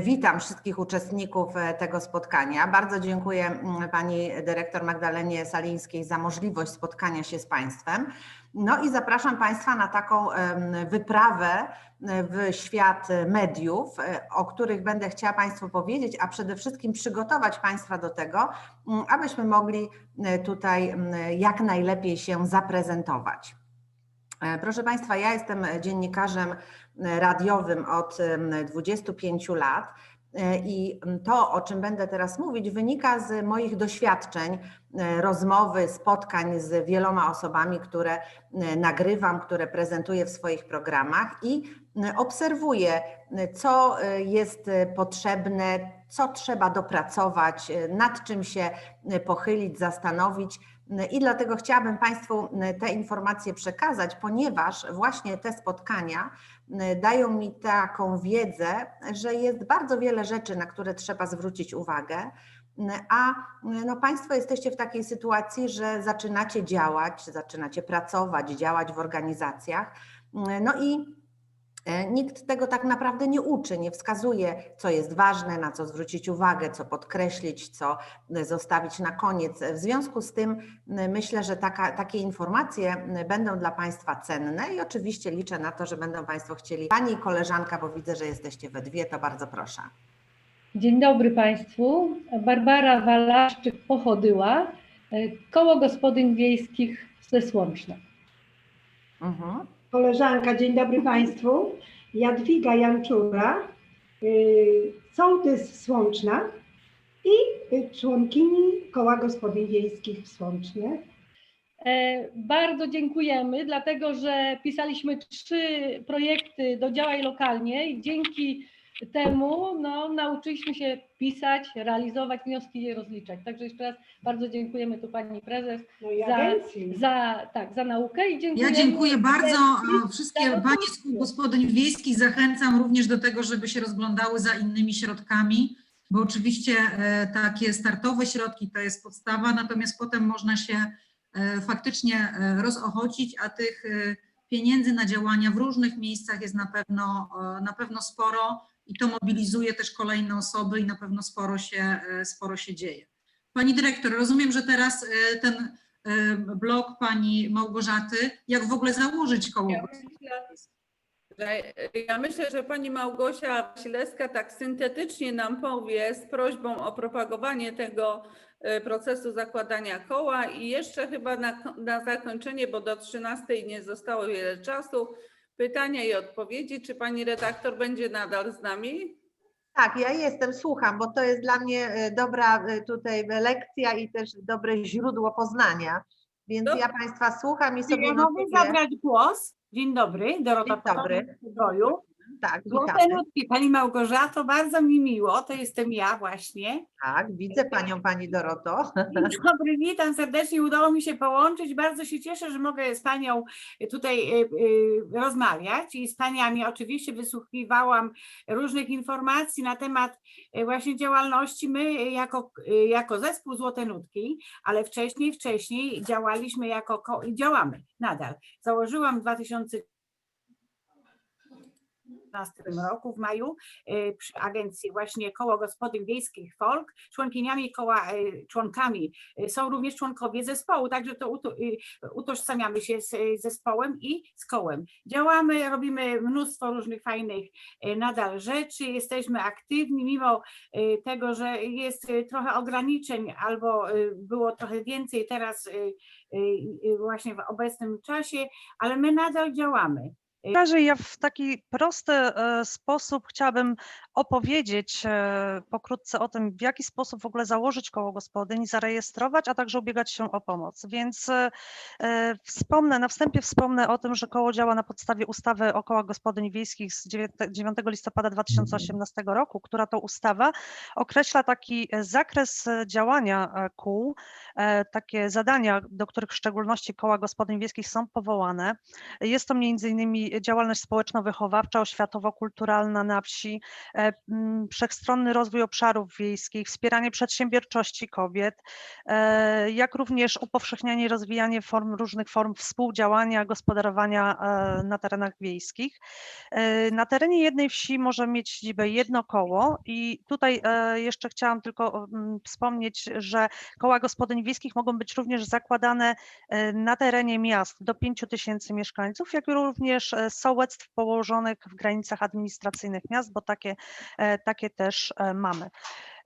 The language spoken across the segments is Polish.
Witam wszystkich uczestników e, tego spotkania. Bardzo dziękuję mm, pani dyrektor Magdalenie Salińskiej za możliwość spotkania się z Państwem. No i zapraszam Państwa na taką wyprawę e, w świat mediów, e, o których będę chciała Państwu powiedzieć, a przede wszystkim przygotować Państwa do tego, mm, abyśmy mogli tutaj mm, jak najlepiej się zaprezentować. Proszę Państwa, ja jestem dziennikarzem radiowym od em, 25 lat e, i to, o czym będę teraz mówić, wynika z moich doświadczeń, e, rozmowy, spotkań z wieloma osobami, które e, nagrywam, które prezentuję w swoich programach i obserwuję, co jest potrzebne, co trzeba dopracować, nad czym się pochylić, zastanowić. I dlatego chciałabym Państwu te informacje przekazać, ponieważ właśnie te spotkania dają mi taką wiedzę, że jest bardzo wiele rzeczy, na które trzeba zwrócić uwagę. A no, Państwo jesteście w takiej sytuacji, że zaczynacie działać, zaczynacie pracować, działać w organizacjach. No i Nikt tego tak naprawdę nie uczy, nie wskazuje, co jest ważne, na co zwrócić uwagę, co podkreślić, co e, zostawić na koniec. W związku z tym myślę, że taka, takie informacje będą dla Państwa cenne i oczywiście liczę na to, że będą Państwo chcieli. Pani koleżanka, bo widzę, że jesteście we dwie, to bardzo proszę. Dzień dobry Państwu. Barbara Walaszczyk-Pochodyła, e, Koło Gospodyń Wiejskich ze Słączna. Mhm. Koleżanka, dzień dobry Państwu. Jadwiga Janczura, y, sołtys Słączna i członkini Koła Gospodyń Wiejskich w Słącznie. E, Bardzo dziękujemy, dlatego że pisaliśmy trzy projekty do działań lokalnie i dzięki temu no, nauczyliśmy się pisać, realizować wnioski i je rozliczać. Także jeszcze raz bardzo dziękujemy tu Pani Prezes No i Za- agencji. za, tak, za naukę i dziękuję. Ja dziękuję bardzo. a Wszystkie panie z kół gospodyń wiejskich zachęcam również do tego, żeby się rozglądały za innymi środkami, bo oczywiście e, takie startowe środki to jest podstawa, natomiast potem można się e, faktycznie e, rozochocić, a tych e, pieniędzy na działania w różnych miejscach jest na pewno, e, na pewno sporo i to mobilizuje też kolejne osoby i na pewno sporo się, e, sporo się dzieje. Pani dyrektor, rozumiem, że teraz e, ten e, blog pani Małgorzaty, jak w ogóle założyć koło. Ja myślę, że, ja myślę, że pani Małgosia Wasilewska tak syntetycznie nam powie z prośbą o propagowanie tego procesu zakładania koła i jeszcze chyba na, na zakończenie, bo do 13 nie zostało wiele czasu, pytania i odpowiedzi. Czy pani redaktor będzie nadal z nami? Tak, ja jestem, słucham, bo to jest dla mnie e, dobra e, tutaj lekcja i też dobre źródło poznania. Więc ja Państwa słucham i sobie Ja mogę notuję. zabrać głos. Dzień dobry, Dorota Dzień dobry. Pogoju. Tak, nutki, Pani Małgorzato, bardzo mi miło, to jestem ja właśnie. Tak, widzę Panią, Pani Doroto. Dzień dobry, witam serdecznie, udało mi się połączyć, bardzo się cieszę, że mogę z Panią tutaj y, y, rozmawiać i z Paniami oczywiście wysłuchiwałam różnych informacji na temat właśnie działalności. My jako, jako zespół Złote Nutki, ale wcześniej, wcześniej działaliśmy jako, działamy nadal. Założyłam w 2000 2015 roku w maju y, przy agencji właśnie Koło Gospodyń Wiejskich Folk. Członkiniami koła, y, członkami y, są również członkowie zespołu, także to uto- utożsamiamy się z zespołem i z kołem. Działamy, robimy mnóstwo różnych fajnych nadal rzeczy, jesteśmy aktywni, mimo tego, że jest trochę ograniczeń albo było trochę więcej teraz właśnie w obecnym czasie, ale my nadal działamy. Razie ja w taki prosty e, sposób chciałabym opowiedzieć e, pokrótce o tym, w jaki sposób w ogóle założyć koło gospodyń, zarejestrować, a także ubiegać się o pomoc. Więc e, wspomnę, na wstępie wspomnę o tym, że koło działa na podstawie ustawy o kołach gospodyń wiejskich z 9 9 listopada 2018 roku, która to ustawa określa taki zakres działania kół, takie zadania, do których w szczególności koła gospodyń wiejskich są powołane. Jest to między innymi działalność społeczno-wychowawcza, oświatowo-kulturalna na wsi, e, wszechstronny rozwój obszarów wiejskich, wspieranie przedsiębiorczości kobiet, e, jak również upowszechnianie i rozwijanie form, różnych form współdziałania, gospodarowania e, na terenach wiejskich. Na terenie jednej wsi może mieć siedzibę jedno koło i tutaj jeszcze chciałam tylko wspomnieć, że koła gospodyń wiejskich mogą być również zakładane na terenie miast do 5 tysięcy mieszkańców, jak również sołectw położonych w granicach administracyjnych miast, bo takie, e, takie też e, mamy.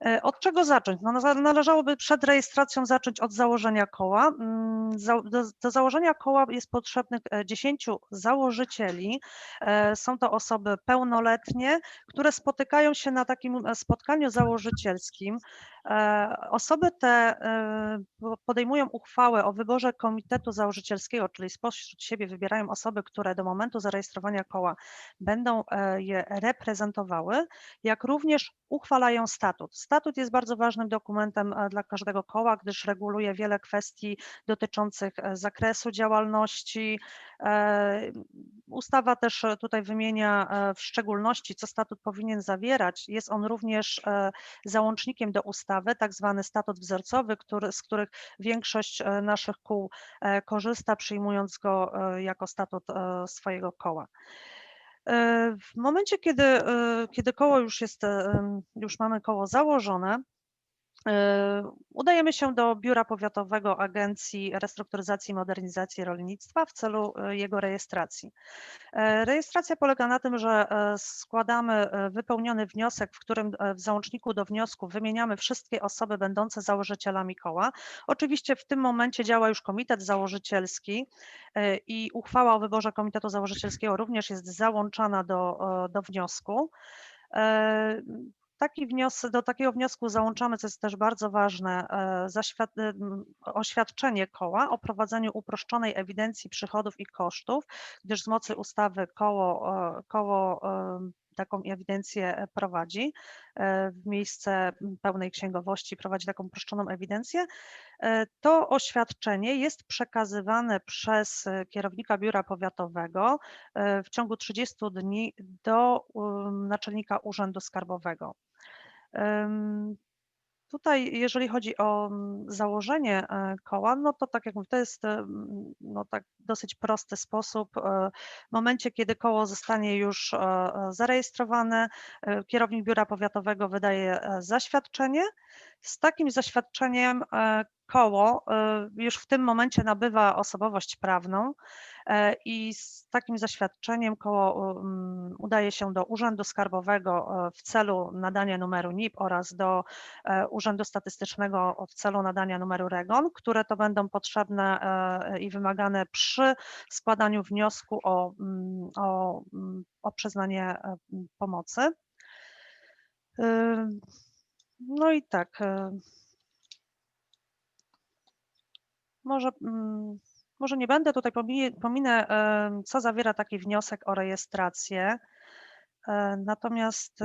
E, Od czego zacząć? No, należałoby przed rejestracją zacząć od założenia koła. Mm, Do, do założenia koła jest potrzebnych e, 10 założycieli. E, Są to osoby pełnoletnie, które spotykają się na takim e, spotkaniu założycielskim. E, Osoby te e, po- podejmują uchwałę o wyborze komitetu założycielskiego, czyli spośród siebie wybierają osoby, które do momentu zarejestrowania koła będą e, je reprezentowały, jak również uchwalają statut. Statut jest bardzo ważnym dokumentem dla każdego koła, gdyż reguluje wiele kwestii dotyczących zakresu działalności. Ustawa też tutaj wymienia w szczególności, co statut powinien zawierać. Jest on również załącznikiem do ustawy, tak zwany statut wzorcowy, który, z których większość e, naszych kół e, korzysta, przyjmując go e, jako statut swojego koła. W momencie, kiedy, kiedy koło już jest, już mamy koło założone, udajemy się do Biura Powiatowego Agencji Restrukturyzacji i Modernizacji Rolnictwa w celu e, jego rejestracji. E, Rejestracja polega na tym, że e, składamy e, wypełniony wniosek, w którym e, w załączniku do wniosku wymieniamy wszystkie osoby będące założycielami koła. Oczywiście w tym momencie działa już komitet założycielski e, i uchwała o wyborze komitetu założycielskiego również jest załączana do, e, do wniosku. Taki wniosek, do takiego wniosku załączamy, co jest też bardzo ważne, e, zaświad- e, oświadczenie koła o prowadzeniu uproszczonej ewidencji przychodów i kosztów, gdyż z mocy ustawy koło, e, koło taką ewidencję prowadzi e, w miejsce pełnej księgowości, prowadzi taką uproszczoną ewidencję. E, To oświadczenie jest przekazywane przez e, kierownika biura powiatowego e, w ciągu 30 dni do naczelnika urzędu skarbowego. Tutaj, jeżeli chodzi o mm, założenie e, koła, no to tak jak mówię, to jest em, no tak dosyć prosty sposób. E, W momencie, kiedy koło zostanie już e, e, zarejestrowane, e, kierownik biura powiatowego wydaje e, zaświadczenie. Z takim zaświadczeniem e, koło e, już w tym momencie nabywa osobowość prawną e, i z takim zaświadczeniem koło udaje się do Urzędu Skarbowego e, w celu nadania numeru NIP oraz do e, Urzędu Statystycznego w celu nadania numeru REGON, które to będą potrzebne i wymagane przy składaniu wniosku o, o, o przyznanie pomocy. Ym, No i tak. e, Może, mm, może nie będę tutaj pominę, co zawiera taki wniosek o rejestrację. E, Natomiast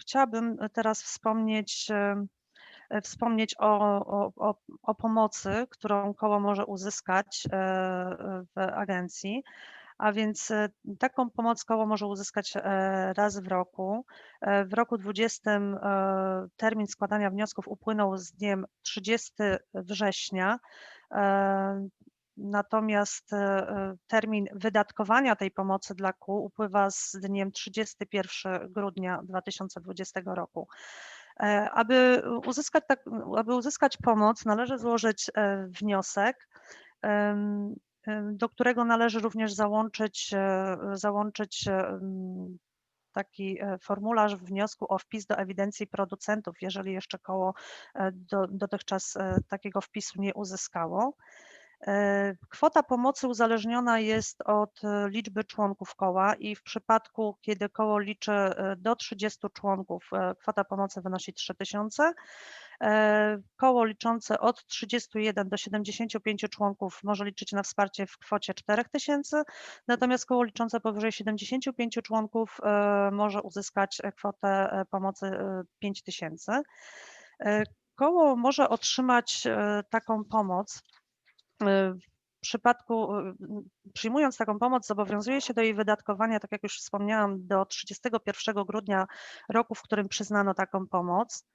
chciałabym teraz wspomnieć, wspomnieć o, o, o, pomocy, którą koło może uzyskać e, w agencji. A więc e, taką pomoc koło może uzyskać raz w roku. W roku 20 e, termin składania wniosków upłynął z dniem 30 września. E, Natomiast e, termin wydatkowania tej pomocy dla kół upływa z dniem 31 grudnia 2020 roku. E, Aby uzyskać, tak, aby uzyskać pomoc, należy złożyć e, wniosek, do którego należy również załączyć, e, załączyć taki e, formularz wniosku o wpis do ewidencji producentów, jeżeli jeszcze koło e, do, dotychczas e, takiego wpisu nie uzyskało. E, Kwota pomocy uzależniona jest od e, liczby członków koła i w przypadku, kiedy koło liczy e, do 30 członków, kwota pomocy wynosi 3000. E, Koło liczące od 31 do 75 członków może liczyć na wsparcie w kwocie 4000, natomiast koło liczące powyżej 75 członków może uzyskać kwotę pomocy e, 5000. E, Koło może otrzymać taką pomoc e, przypadku, y, przyjmując taką pomoc, zobowiązuje się do jej wydatkowania, tak jak już wspomniałam, do 31 grudnia roku, w którym przyznano taką pomoc.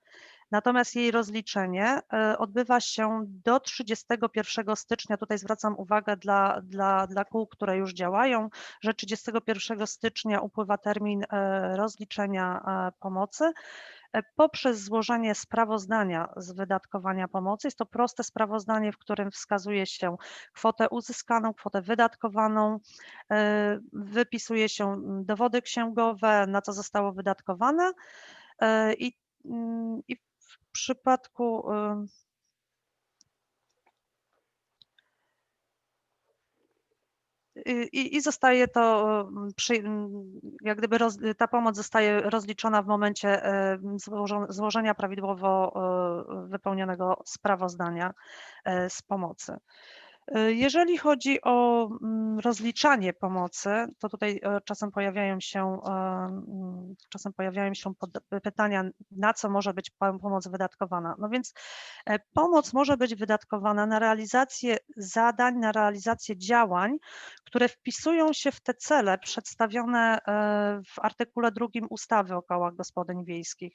Natomiast jej rozliczenie e, odbywa się do 31 stycznia. Tutaj zwracam uwagę dla, dla, dla kół, które już działają, że 31 stycznia upływa termin rozliczenia pomocy poprzez złożenie sprawozdania z wydatkowania pomocy. Jest to proste sprawozdanie, w którym wskazuje się kwotę uzyskaną, kwotę wydatkowaną, e, wypisuje się mm, dowody księgowe, na co zostało wydatkowane e, i, mm, i w przypadku i, i- i zostaje to, ym, przy, ym, jak gdyby roz, ta pomoc zostaje rozliczona w momencie złożo- złożenia prawidłowo y, wypełnionego sprawozdania y, z pomocy. Y, Jeżeli chodzi o mm, rozliczanie pomocy, to tutaj e, czasem pojawiają się, e, mm, czasem pojawiają się pytania, na co może być pom- pomoc wydatkowana. No więc e, pomoc może być wydatkowana na realizację zadań, na realizację działań, które wpisują się w te cele przedstawione e, w artykule drugim ustawy o kołach gospodyń wiejskich.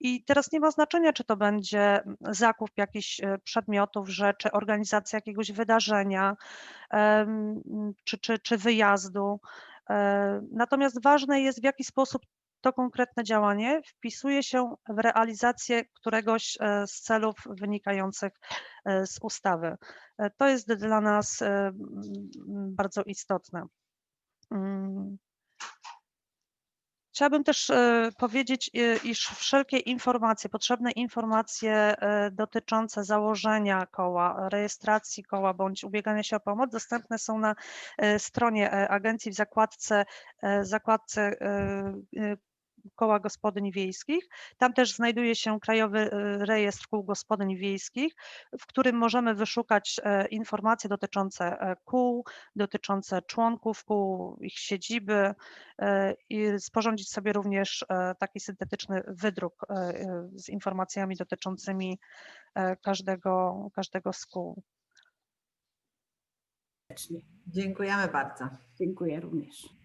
I teraz nie ma znaczenia, czy to będzie zakup jakichś e, przedmiotów, rzeczy, organizacja jakiegoś wydarzenia, em, czy, czy, czy wyjazdu. E, Natomiast ważne jest, w jaki sposób to konkretne działanie wpisuje się w realizację któregoś e, z celów wynikających e, z ustawy. To jest dla nas bardzo istotne. Chciałabym też e, powiedzieć, e, iż wszelkie informacje, potrzebne informacje e, dotyczące założenia koła, rejestracji koła bądź ubiegania się o pomoc dostępne są na stronie agencji w zakładce, zakładce koła gospodyń wiejskich. Tam też znajduje się Krajowy e, Rejestr Kół Gospodyń Wiejskich, w którym możemy wyszukać e, informacje dotyczące e, kół, dotyczące członków kół, ich siedziby e, i sporządzić sobie również taki syntetyczny wydruk z informacjami dotyczącymi każdego, każdego z kół. Dziękujemy bardzo. Dziękuję również.